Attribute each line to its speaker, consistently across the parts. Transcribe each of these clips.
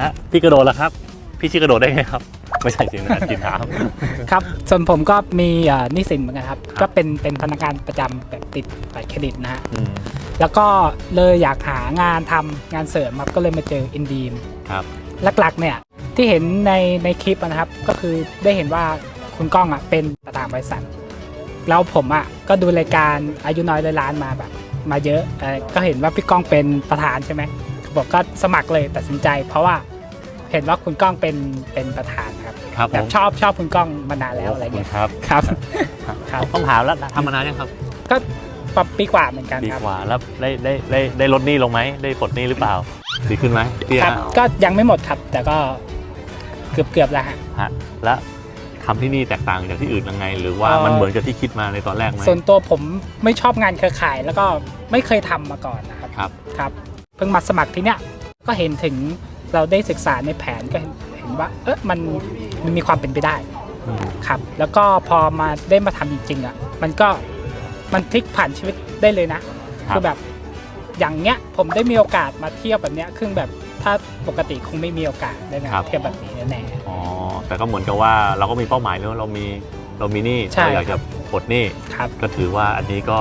Speaker 1: นะพี่กระโดดแล้วครับ พี่ชื่อกระโดดได้ไงครับ ไม่ใช่สินะกินถาม
Speaker 2: ครับ ส่วนผมก็มีเอ่อหนิสินเหมือนกันครับ
Speaker 1: ครับ
Speaker 2: ก็เป็นเป็นพนักงานประจำแบบติดบัตรเครดิตนะฮะ
Speaker 1: อืม
Speaker 2: แล้วก็เลยอยากหางานทำงานเสริมครับก็เลยมาเจออินดีม
Speaker 1: ครับ
Speaker 2: หลักๆเนี่ยที่เห็นในในคลิปอะนะครับ ก็คือได้เห็นว่าคุณก้องอะเป็นประธานบริษัท แล้วผมอะก็ดูรายการอายุน้อยร้อยล้านมาแบบ มาเยอะเอ่อก็เห็นว่าพี่ก้องเป็นประธานใช่ไหม ผมก็สมัครเลยตัดสินใจ เพราะว่าเห็นว่าคุณก้องเป็นเป็นประธานครับ
Speaker 1: ครับผ
Speaker 2: แบบ
Speaker 1: ม
Speaker 2: ชอบชอบคุณก้องมานานแล้วอะไร
Speaker 1: ขบคุ
Speaker 2: เงี้
Speaker 1: ณ
Speaker 2: ย
Speaker 1: ครับ
Speaker 2: ครับ ครับ
Speaker 1: ต้องถามแล้วทำมานานยังครับ
Speaker 2: ก็ประปีกว่าเหมือนกัน
Speaker 1: ดี
Speaker 2: ครับ
Speaker 1: กว่าแล้วได้ได้ได้ได้ลดหนี้ลงไหมได้ปลดหนี้หรือเปล่า ดีขึ้นไหมพี่
Speaker 2: ครับ
Speaker 1: ฮะ
Speaker 2: ก็ยังไม่หมดครับ แต่ก็เกือบเกือบๆแล้วฮะ
Speaker 1: ฮะแล้วทำที่นี่แตกต่างจากที่อื่นยังไง หรือว่า
Speaker 2: เอ่อ
Speaker 1: มันเหมือนกับที่คิดมาในตอนแรกไหม
Speaker 2: ส่วนตัวผมไม่ชอบงานเครือข่าย แล้วก็ไม่เคยทำมาก่อนนะครับ
Speaker 1: ครับ
Speaker 2: ครับ เพิ่งมาสมัครที่เนี้ยก็เห็นถึงเราได้ศึกษาในแผนก็เห็นเห็นว่าเออมันมันมีความเป็นไปได้
Speaker 1: อืม
Speaker 2: ครับ แล้วก็พอมาได้มาทำจริงๆอะมันก็มันพลิกผ่านชีวิตได้เลยนะคือแบบอย่างเนี้ยผมได้มีโอกาสมาเที่ยวแบบเนี้ยคือแบบถ้าปกติคงไม่มีโอกาสได้มาเที่ยวแบบนี้แน่
Speaker 1: อ๋อแต่ก็เหมือนกับว่าเราก็มีเป้าหมายเนอะเรามี เรามีหนี้
Speaker 2: ใช่
Speaker 1: เราอยากจะปลดหนี้
Speaker 2: ๆครับ
Speaker 1: ก็ถือว่าอันนี้ก็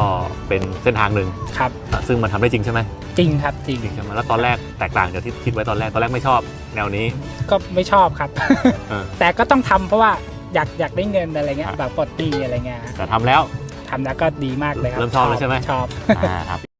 Speaker 1: เป็นเส้นทางหนึ่ง
Speaker 2: ครับ
Speaker 1: อะซึ่งมันทำได้จริงใช่ไหม
Speaker 2: จริงครับจริง
Speaker 1: จริงใช่ไหมแล้วตอนแรกแตกต่างจากที่คิดไว้ตอนแรกตอนแรกไม่ชอบ แนวนี้
Speaker 2: ก็ไม่ชอบครับ
Speaker 1: เออ
Speaker 2: แต่ก็ต้องทำเพราะว่าอยากอยากได้เงินอะไรเงี้ย
Speaker 1: ครับ
Speaker 2: แบบปลดหนี้อะไรเงี้ย
Speaker 1: แต่ทำแล้ว
Speaker 2: ทำแล้วก็ดีมากเลยครับ
Speaker 1: เริ่มชอบแล้วใช่ไหม
Speaker 2: ชอบ
Speaker 1: อ่าครับ